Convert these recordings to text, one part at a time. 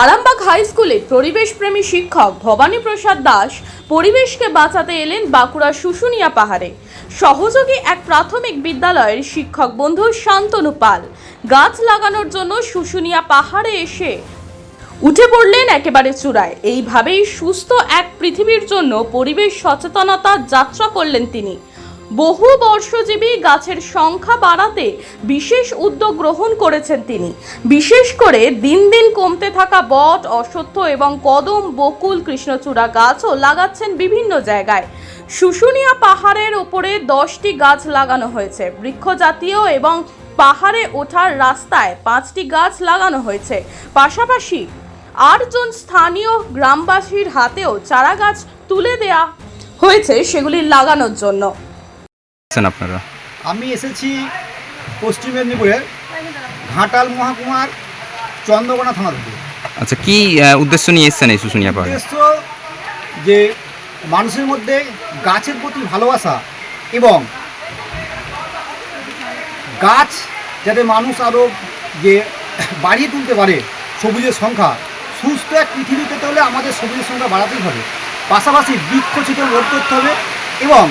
Arambagh high স্কুলে পরিবেশপ্রেমী শিক্ষক ভবানী প্রসাদ দাস পরিবেশকে বাঁচাতে এলেন বাঁকুড়া শুশুনিয়া পাহাড়ে। সহযোগী এক প্রাথমিক বিদ্যালয়ের শিক্ষক বন্ধু শান্তনু পাল গাছ লাগানোর জন্য শুশুনিয়া পাহাড়ে এসে উঠে পড়লেন একেবারে চূড়ায়। এইভাবেই সুস্থ এক পৃথিবীর জন্য পরিবেশ সচেতনতা যাত্রা করলেন তিনি। বহু বর্ষজীবী গাছের সংখ্যা বাড়াতে বিশেষ উদ্যোগ গ্রহণ করেছেন তিনি। বিশেষ করে দিন দিন কমতে থাকা বট, অশ্বত্থ এবং কদম, বকুল, কৃষ্ণচূড়া গাছও লাগাচ্ছেন বিভিন্ন জায়গায়। শুশুনিয়া পাহাড়ের ওপরে দশটি গাছ লাগানো হয়েছে। বৃক্ষ জাতীয় এবং পাহাড়ে ওঠার রাস্তায় পাঁচটি গাছ লাগানো হয়েছে। পাশাপাশি আটজন স্থানীয় গ্রামবাসীর হাতেও চারা গাছ তুলে দেয়া হয়েছে সেগুলি লাগানোর জন্য। আপনারা? আমি এসেছি পশ্চিম মেদিনীপুরের ঘাটাল মহাকুমার চন্দ্রকোনা থানা থেকে। আচ্ছা কি উদ্দেশ্য নিয়ে এসেছেন এই শুশুনিয়া পাহাড়ে উদ্দেশ্য যে মানুষের মধ্যে গাছের প্রতি ভালোবাসা এবং গাছ যাতে মানুষ আরও যে বাড়িয়ে তুলতে পারে সবুজের সংখ্যা সুস্থ এক পৃথিবী পেতে হলে আমাদের সবুজের সংখ্যা বাড়াতেই হবে। পাশাপাশি বৃক্ষ ছিটন রোধ করতে হবে এবং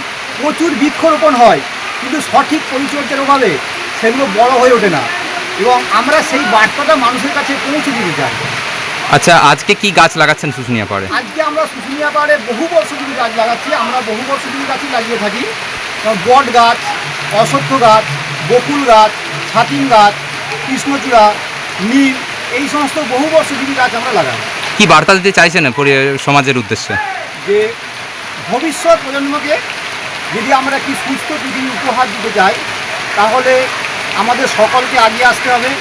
প্রচুর বৃক্ষরোপণ হয় কিন্তু সঠিক পরিচর্যার অভাবে সেগুলো বড় হয়ে ওঠে না এবং আমরা সেই বার্তাটা মানুষের কাছে পৌঁছে দিতে চাই। আচ্ছা আজকে কি গাছ লাগাচ্ছেন শুশুনিয়া পাহাড়ে আজকে আমরা শুশুনিয়া পাহাড়ে বহু বর্ষজীবী গাছ লাগাচ্ছি আমরা বহু বর্ষজীবী গাছই লাগিয়ে থাকি। বট গাছ অশ্বত্থ গাছ বকুল গাছ ছাতিম গাছ কৃষ্ণচূড়া নীল এই সমস্ত বহু বর্ষজীবী গাছ আমরা লাগাই। কি বার্তা দিতে চাইছেন সমাজের উদ্দেশ্যে? যে ভবিষ্যৎ প্রজন্মকে যদি আমরা একটি সুস্থ পৃথিবী উপহার দিতে চাই তাহলে আমাদের সকলকে আগিয়ে আসতে হবে।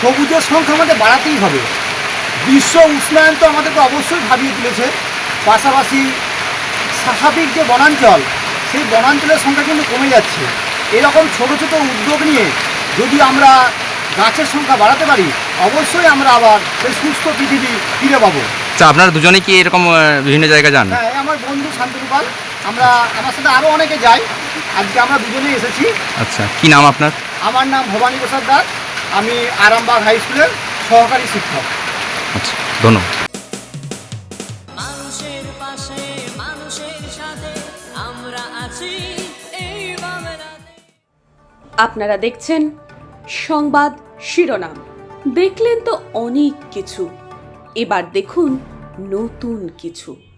সবুজের সংখ্যা আমাদের বাড়াতেই হবে। বিশ্ব উষ্ণায়ন তো আমাদেরকে অবশ্যই ভাবিয়ে তুলেছে। পাশাপাশি স্বাভাবিক যে বনাঞ্চল সেই বনাঞ্চলের সংখ্যা কিন্তু কমে যাচ্ছে। এরকম ছোট ছোট উদ্যোগ নিয়ে যদি আমরা গাছের সংখ্যা বাড়াতে পারি অবশ্যই আমরা আবার সেই সুস্থ পৃথিবী ফিরে পাবো। আচ্ছা আপনারা দুজনে কি এরকম বিভিন্ন জায়গায় যান? হ্যাঁ আমার বন্ধু শান্তনুপাল আমরা আমার সাথে আরও অনেকে যাই আজকে আমরা দুজনেই এসেছি। আচ্ছা কি নাম আপনার? আমার নাম ভবানী প্রসাদ দাস। আমি আরামবাগ হাই স্কুলের সহকারী শিক্ষক। আচ্ছা ধন্যবাদ। মানুষের পাশে মানুষের সাথে আমরা আছি এই আপনারা দেখছেন সংবাদ শিরোনাম। দেখলেন তো অনেক কিছু। এবার দেখুন নতুন কিছু।